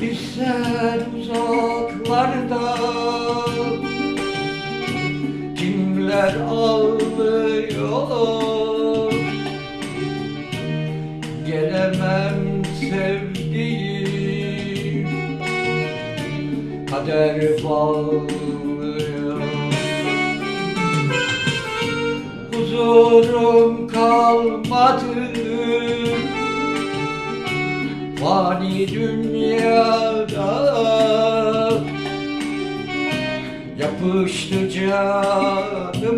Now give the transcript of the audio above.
Düşsen uzaklarda. Kimler ağlıyor? Gelemem sevdiğim. Kader bağlıyor. Huzurum kalmadı. Fani dünyada Yapıştı canıma